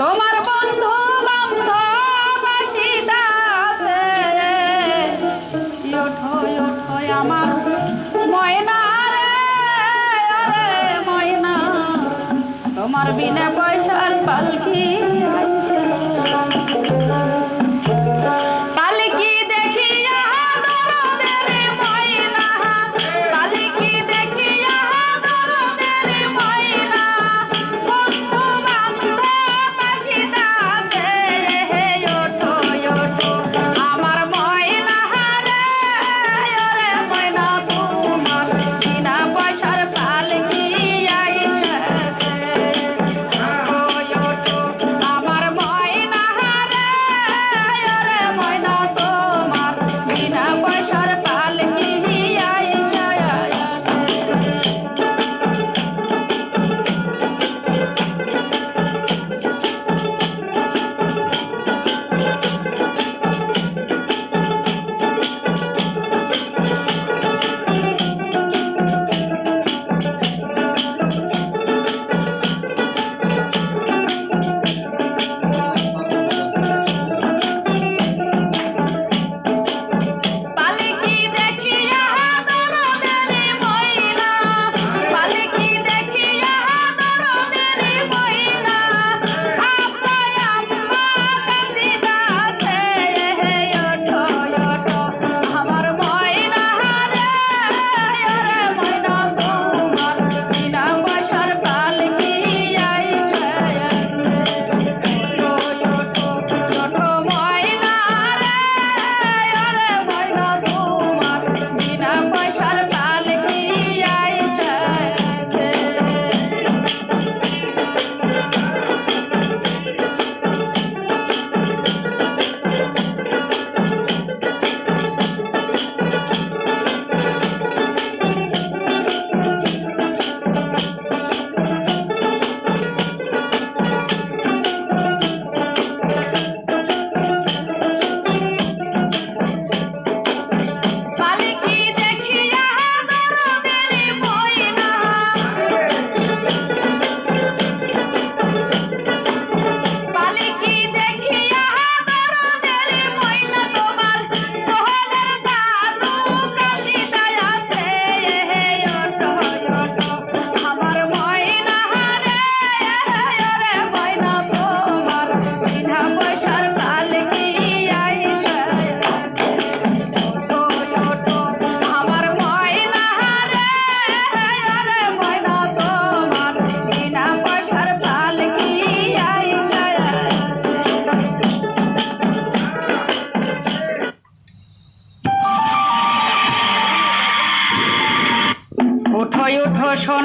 তোমার বন্ধু বান্ধব আসিতাছে ওঠো ওঠো আমার ময়না রে, আরে ময়না। তোমার বিনা পয়সার পালকি আসিছে সোনা